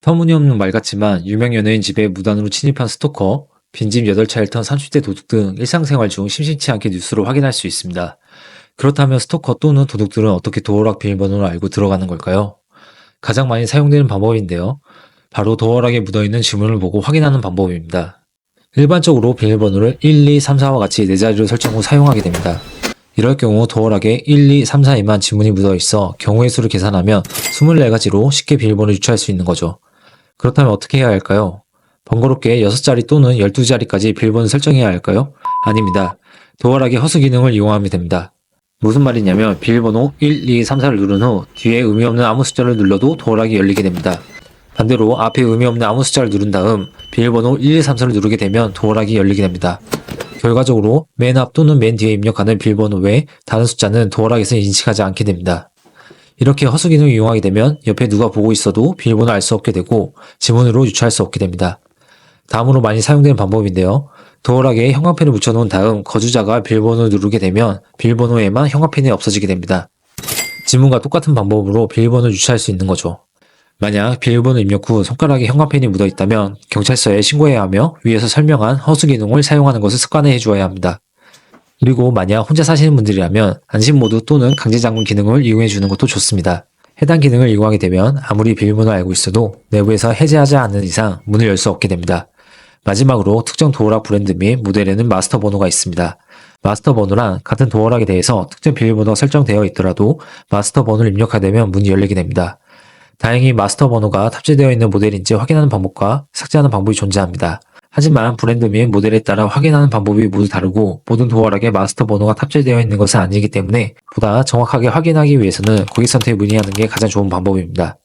터무니없는 말 같지만 유명 연예인 집에 무단으로 침입한 스토커, 빈집 8차를 턴 30대 도둑 등 일상생활 중 심심치 않게 뉴스로 확인할 수 있습니다. 그렇다면 스토커 또는 도둑들은 어떻게 도어락 비밀번호를 알고 들어가는 걸까요? 가장 많이 사용되는 방법인데요. 바로 도어락에 묻어있는 지문을 보고 확인하는 방법입니다. 일반적으로 비밀번호를 1, 2, 3, 4와 같이 4자리로 설정 후 사용하게 됩니다. 이럴 경우 도어락에 1, 2, 3, 4에만 지문이 묻어 있어 경우의 수를 계산하면 24가지로 쉽게 비밀번호를 유추할 수 있는 거죠. 그렇다면 어떻게 해야 할까요? 번거롭게 6자리 또는 12자리까지 비밀번호 설정해야 할까요? 아닙니다. 도어락의 허수 기능을 이용하면 됩니다. 무슨 말이냐면 비밀번호 1, 2, 3, 4를 누른 후 뒤에 의미 없는 아무 숫자를 눌러도 도어락이 열리게 됩니다. 반대로 앞에 의미 없는 아무 숫자를 누른 다음 비밀번호 1, 2, 3, 4를 누르게 되면 도어락이 열리게 됩니다. 결과적으로 맨 앞 또는 맨 뒤에 입력하는 비밀번호 외 다른 숫자는 도어락에서 인식하지 않게 됩니다. 이렇게 허수 기능을 이용하게 되면 옆에 누가 보고 있어도 비밀번호를 알수 없게 되고 지문으로 유추할 수 없게 됩니다. 다음으로 많이 사용되는 방법인데요. 도어락에 형광펜을 붙여놓은 다음 거주자가 비밀번호를 누르게 되면 비밀번호에만 형광펜이 없어지게 됩니다. 지문과 똑같은 방법으로 비밀번호를 유추할 수 있는 거죠. 만약 비밀번호 입력 후 손가락에 형광펜이 묻어 있다면 경찰서에 신고해야 하며 위에서 설명한 허수 기능을 사용하는 것을 습관화해 주어야 합니다. 그리고 만약 혼자 사시는 분들이라면 안심모드 또는 강제잠금 기능을 이용해 주는 것도 좋습니다. 해당 기능을 이용하게 되면 아무리 비밀번호를 알고 있어도 내부에서 해제하지 않는 이상 문을 열 수 없게 됩니다. 마지막으로 특정 도어락 브랜드 및 모델에는 마스터 번호가 있습니다. 마스터 번호란 같은 도어락에 대해서 특정 비밀번호가 설정되어 있더라도 마스터 번호를 입력하되면 문이 열리게 됩니다. 다행히 마스터 번호가 탑재되어 있는 모델인지 확인하는 방법과 삭제하는 방법이 존재합니다. 하지만 브랜드 및 모델에 따라 확인하는 방법이 모두 다르고 모든 도어락에 마스터 번호가 탑재되어 있는 것은 아니기 때문에 보다 정확하게 확인하기 위해서는 고객센터에 문의하는 게 가장 좋은 방법입니다.